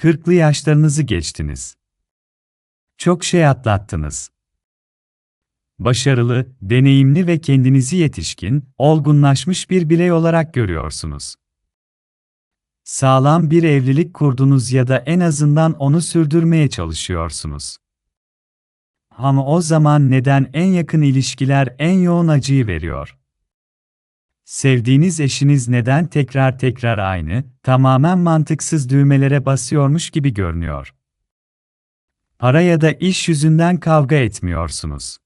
kırklı yaşlarınızı geçtiniz. Çok şey atlattınız. Başarılı, deneyimli ve kendinizi yetişkin, olgunlaşmış bir birey olarak görüyorsunuz. Sağlam bir evlilik kurdunuz ya da en azından onu sürdürmeye çalışıyorsunuz. Ama o zaman neden en yakın ilişkiler en yoğun acıyı veriyor? Sevdiğiniz eşiniz neden tekrar tekrar aynı, tamamen mantıksız düğmelere basıyormuş gibi görünüyor? Para ya da iş yüzünden kavga etmiyorsunuz.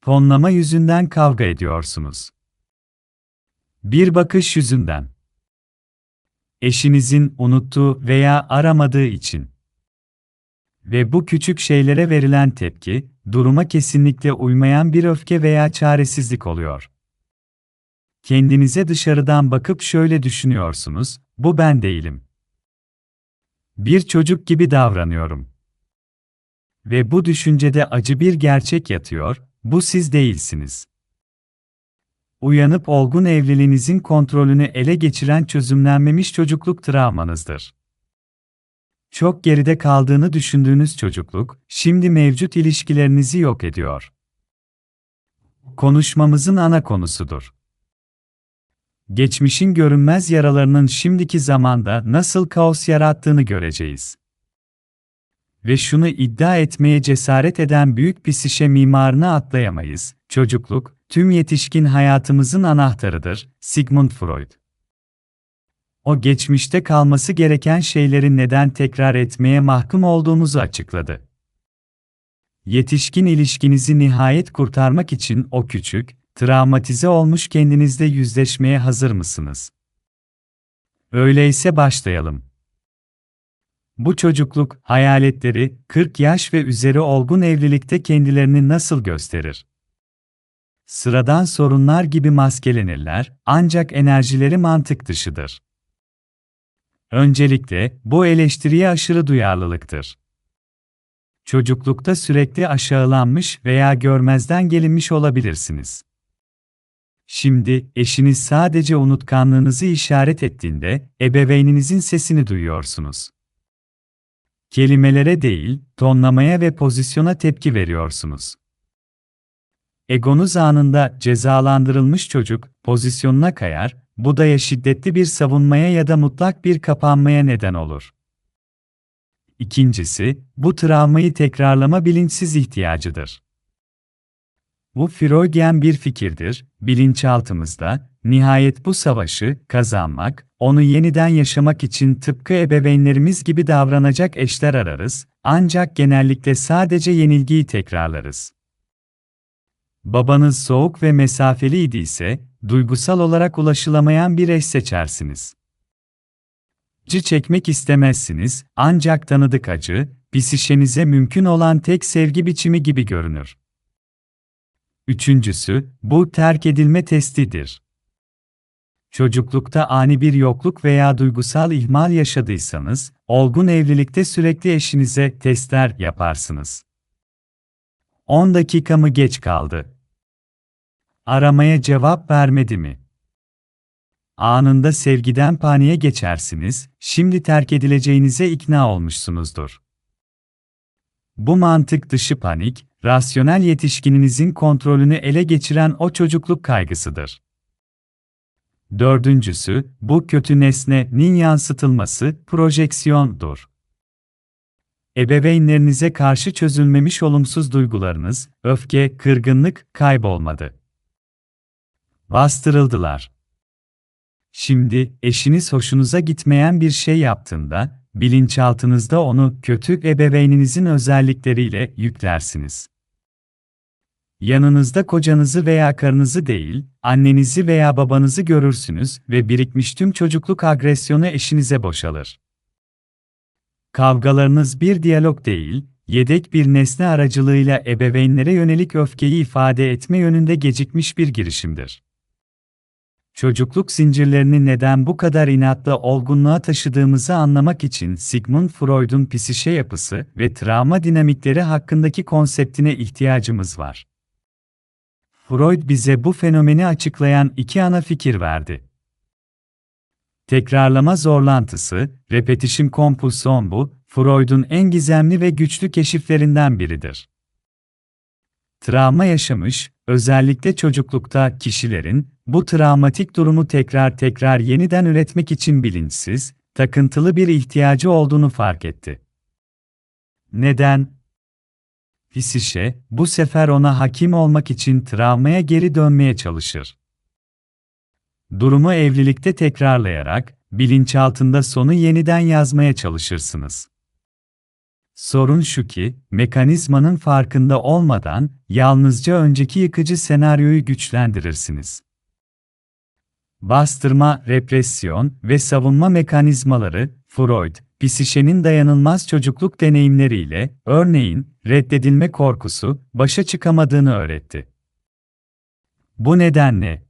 Fonlama yüzünden kavga ediyorsunuz. Bir bakış yüzünden. Eşinizin unuttuğu veya aramadığı için. Ve bu küçük şeylere verilen tepki, duruma kesinlikle uymayan bir öfke veya çaresizlik oluyor. Kendinize dışarıdan bakıp şöyle düşünüyorsunuz, bu ben değilim. Bir çocuk gibi davranıyorum. Ve bu düşüncede acı bir gerçek yatıyor, bu siz değilsiniz. Uyanıp olgun evliliğinizin kontrolünü ele geçiren çözümlenmemiş çocukluk travmanızdır. Çok geride kaldığını düşündüğünüz çocukluk, şimdi mevcut ilişkilerinizi yok ediyor. Konuşmamızın ana konusudur. Geçmişin görünmez yaralarının şimdiki zamanda nasıl kaos yarattığını göreceğiz. Ve şunu iddia etmeye cesaret eden büyük psişe mimarını atlayamayız. Çocukluk, tüm yetişkin hayatımızın anahtarıdır. Sigmund Freud. O geçmişte kalması gereken şeyleri neden tekrar etmeye mahkum olduğumuzu açıkladı. Yetişkin ilişkinizi nihayet kurtarmak için o küçük, travmatize olmuş kendinizle yüzleşmeye hazır mısınız? Öyleyse başlayalım. Bu çocukluk, hayaletleri, 40 yaş ve üzeri olgun evlilikte kendilerini nasıl gösterir? Sıradan sorunlar gibi maskelenirler, ancak enerjileri mantık dışıdır. Öncelikle, bu eleştiriye aşırı duyarlılıktır. Çocuklukta sürekli aşağılanmış veya görmezden gelinmiş olabilirsiniz. Şimdi, eşiniz sadece unutkanlığınızı işaret ettiğinde, ebeveyninizin sesini duyuyorsunuz. Kelimelere değil, tonlamaya ve pozisyona tepki veriyorsunuz. Egonuz anında cezalandırılmış çocuk pozisyonuna kayar, bu da ya şiddetli bir savunmaya ya da mutlak bir kapanmaya neden olur. İkincisi, bu travmayı tekrarlama bilinçsiz ihtiyacıdır. Bu Freudian bir fikirdir, bilinçaltımızda, nihayet bu savaşı kazanmak, onu yeniden yaşamak için tıpkı ebeveynlerimiz gibi davranacak eşler ararız, ancak genellikle sadece yenilgiyi tekrarlarız. Babanız soğuk ve mesafeli idiyse, duygusal olarak ulaşılamayan bir eş seçersiniz. Acı çekmek istemezsiniz, ancak tanıdık acı, psişenize mümkün olan tek sevgi biçimi gibi görünür. Üçüncüsü, bu terk edilme testidir. Çocuklukta ani bir yokluk veya duygusal ihmal yaşadıysanız, olgun evlilikte sürekli eşinize testler yaparsınız. 10 dakika mı geç kaldı? Aramaya cevap vermedi mi? Anında sevgiden paniğe geçersiniz, şimdi terk edileceğinize ikna olmuşsunuzdur. Bu mantık dışı panik, rasyonel yetişkininizin kontrolünü ele geçiren o çocukluk kaygısıdır. Dördüncüsü, bu kötü nesnenin yansıtılması, projeksiyondur. Ebeveynlerinize karşı çözülmemiş olumsuz duygularınız, öfke, kırgınlık, kaybolmadı. Bastırıldılar. Şimdi, eşiniz hoşunuza gitmeyen bir şey yaptığında, bilinçaltınızda onu kötü ebeveyninizin özellikleriyle yüklersiniz. Yanınızda kocanızı veya karınızı değil, annenizi veya babanızı görürsünüz ve birikmiş tüm çocukluk agresyonu eşinize boşalır. Kavgalarınız bir diyalog değil, yedek bir nesne aracılığıyla ebeveynlere yönelik öfkeyi ifade etme yönünde gecikmiş bir girişimdir. Çocukluk zincirlerini neden bu kadar inatla olgunluğa taşıdığımızı anlamak için Sigmund Freud'un psişe yapısı ve travma dinamikleri hakkındaki konseptine ihtiyacımız var. Freud bize bu fenomeni açıklayan iki ana fikir verdi. tekrarlama zorlantısı, repetition compulsion bu, Freud'un en gizemli ve güçlü keşiflerinden biridir. Travma yaşamış, özellikle çocuklukta kişilerin bu travmatik durumu tekrar tekrar yeniden üretmek için bilinçsiz, takıntılı bir ihtiyacı olduğunu fark etti. Neden? Pisişe, bu sefer ona hakim olmak için travmaya geri dönmeye çalışır. Durumu evlilikte tekrarlayarak, bilinçaltında sonu yeniden yazmaya çalışırsınız. Sorun şu ki, mekanizmanın farkında olmadan yalnızca önceki yıkıcı senaryoyu güçlendirirsiniz. Bastırma, represyon ve savunma mekanizmaları, Freud, psişenin dayanılmaz çocukluk deneyimleriyle, örneğin, reddedilme korkusu, başa çıkamadığını öğretti. Bu nedenle,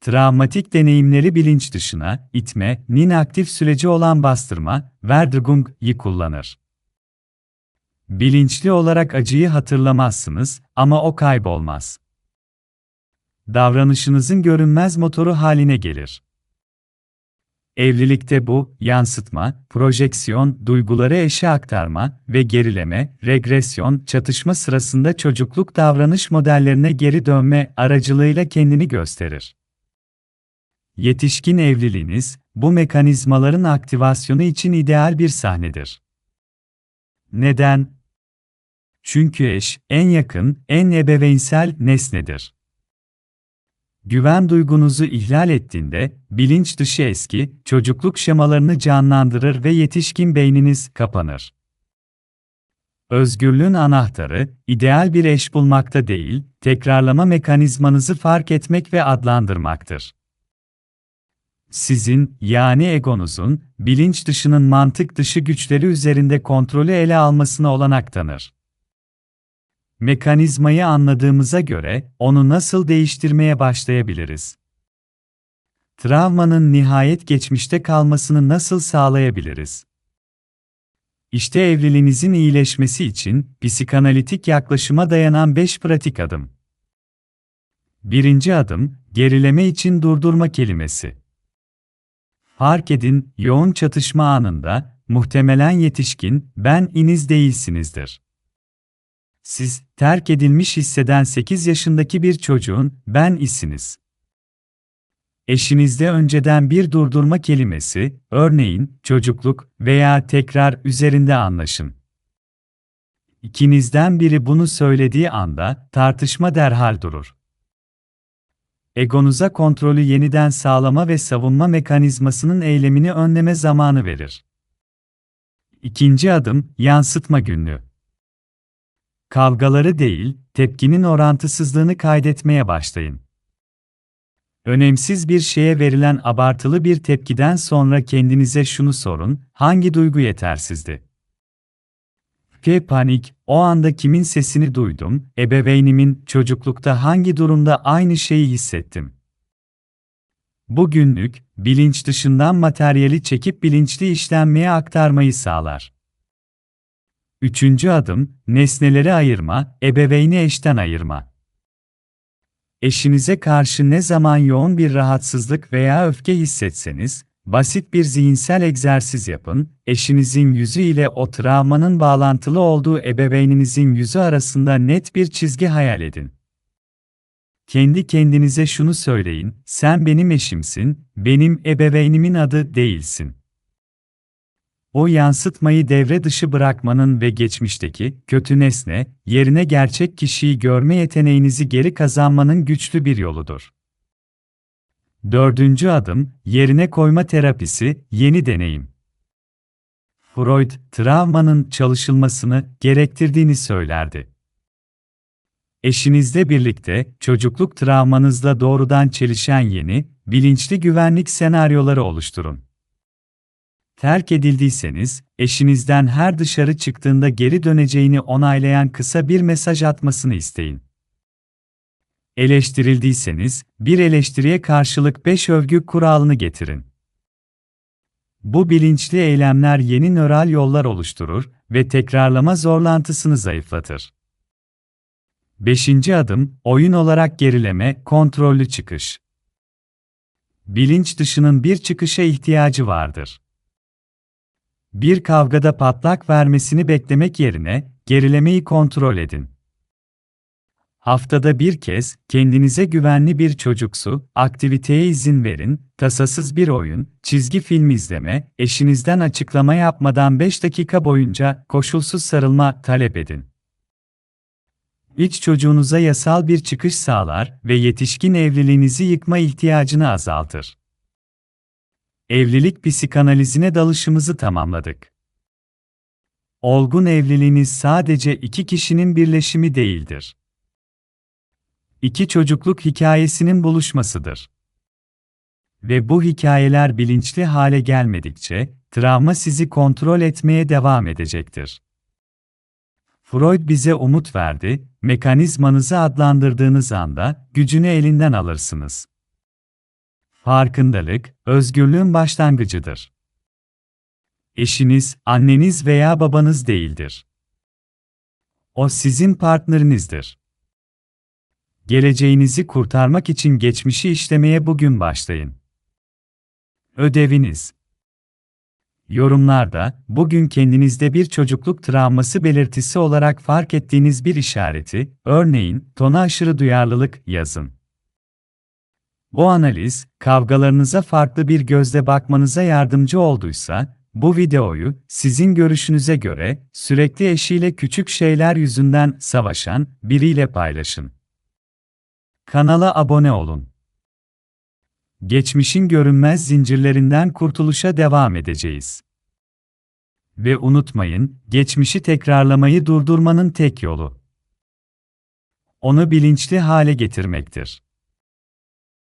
travmatik deneyimleri bilinç dışına, itme, nin aktif süreci olan bastırma, Verdrung'yi kullanır. Bilinçli olarak acıyı hatırlamazsınız ama o kaybolmaz. Davranışınızın görünmez motoru haline gelir. Evlilikte bu, yansıtma, projeksiyon, duyguları eşe aktarma ve gerileme, regresyon, çatışma sırasında çocukluk davranış modellerine geri dönme aracılığıyla kendini gösterir. Yetişkin evliliğiniz, bu mekanizmaların aktivasyonu için ideal bir sahnedir. Neden? Çünkü eş, en yakın, en ebeveynsel nesnedir. Güven duygunuzu ihlal ettiğinde, bilinç dışı eski, çocukluk şemalarını canlandırır ve yetişkin beyniniz kapanır. Özgürlüğün anahtarı, ideal bir eş bulmakta değil, tekrarlama mekanizmanızı fark etmek ve adlandırmaktır. Sizin, yani egonuzun, bilinç dışının mantık dışı güçleri üzerinde kontrolü ele almasına olanak tanır. Mekanizmayı anladığımıza göre, onu nasıl değiştirmeye başlayabiliriz? Travmanın nihayet geçmişte kalmasını nasıl sağlayabiliriz? İşte evliliğinizin iyileşmesi için psikanalitik yaklaşıma dayanan 5 pratik adım. Birinci adım, gerileme için durdurma kelimesi. Fark edin, yoğun çatışma anında, muhtemelen yetişkin, ben iniz değilsinizdir. Siz, terk edilmiş hisseden 8 yaşındaki bir çocuğun, ben isiniz. Eşinizde önceden bir durdurma kelimesi, örneğin, çocukluk veya tekrar üzerinde anlaşın. İkinizden biri bunu söylediği anda, tartışma derhal durur. Egonuza kontrolü yeniden sağlama ve savunma mekanizmasının eylemini önleme zamanı verir. İkinci adım, yansıtma günlüğü. Kavgaları değil, tepkinin orantısızlığını kaydetmeye başlayın. Önemsiz bir şeye verilen abartılı bir tepkiden sonra kendinize şunu sorun, hangi duygu yetersizdi? F. Panik, o anda kimin sesini duydum, ebeveynimin, çocuklukta hangi durumda aynı şeyi hissettim? Bugünlük, bilinç dışından materyali çekip bilinçli işlenmeye aktarmayı sağlar. Üçüncü adım, nesneleri ayırma, ebeveyni eşten ayırma. Eşinize karşı ne zaman yoğun bir rahatsızlık veya öfke hissetseniz, basit bir zihinsel egzersiz yapın, eşinizin yüzü ile o travmanın bağlantılı olduğu ebeveyninizin yüzü arasında net bir çizgi hayal edin. Kendi kendinize şunu söyleyin, sen benim eşimsin, benim ebeveynimin adı değilsin. O yansıtmayı devre dışı bırakmanın ve geçmişteki kötü nesne yerine gerçek kişiyi görme yeteneğinizi geri kazanmanın güçlü bir yoludur. Dördüncü adım, yerine koyma terapisi, yeni deneyim. Freud, travmanın çalışılmasını gerektirdiğini söylerdi. Eşinizle birlikte, çocukluk travmanızla doğrudan çelişen yeni, bilinçli güvenlik senaryoları oluşturun. Terk edildiyseniz, eşinizden her dışarı çıktığında geri döneceğini onaylayan kısa bir mesaj atmasını isteyin. Eleştirildiyseniz, bir eleştiriye karşılık 5 övgü kuralını getirin. Bu bilinçli eylemler yeni nöral yollar oluşturur ve tekrarlama zorlantısını zayıflatır. Beşinci adım, oyun olarak gerileme, kontrollü çıkış. bilinç dışının bir çıkışa ihtiyacı vardır. Bir kavgada patlak vermesini beklemek yerine gerilemeyi kontrol edin. Haftada bir kez kendinize güvenli bir çocuksu aktiviteye izin verin, tasasız bir oyun, çizgi film izleme, eşinizden açıklama yapmadan 5 dakika boyunca koşulsuz sarılma talep edin. İç çocuğunuza yasal bir çıkış sağlar ve yetişkin evliliğinizi yıkma ihtiyacını azaltır. Evlilik psikanalizine dalışımızı tamamladık. Olgun evliliğiniz sadece iki kişinin birleşimi değildir. İki çocukluk hikayesinin buluşmasıdır. Ve bu hikayeler bilinçli hale gelmedikçe, travma sizi kontrol etmeye devam edecektir. Freud bize umut verdi, mekanizmanızı adlandırdığınız anda gücünü elinden alırsınız. Farkındalık, özgürlüğün başlangıcıdır. Eşiniz, anneniz veya babanız değildir. O sizin partnerinizdir. Geleceğinizi kurtarmak için geçmişi işlemeye bugün başlayın. Ödeviniz Yorumlarda, bugün kendinizde bir çocukluk travması belirtisi olarak fark ettiğiniz bir işareti, örneğin, tona aşırı duyarlılık, yazın. Bu analiz, kavgalarınıza farklı bir gözle bakmanıza yardımcı olduysa, bu videoyu, sizin görüşünüze göre, sürekli eşiyle küçük şeyler yüzünden savaşan biriyle paylaşın. Kanala abone olun. Geçmişin görünmez zincirlerinden kurtuluşa devam edeceğiz. Ve unutmayın, geçmişi tekrarlamayı durdurmanın tek yolu onu bilinçli hale getirmektir.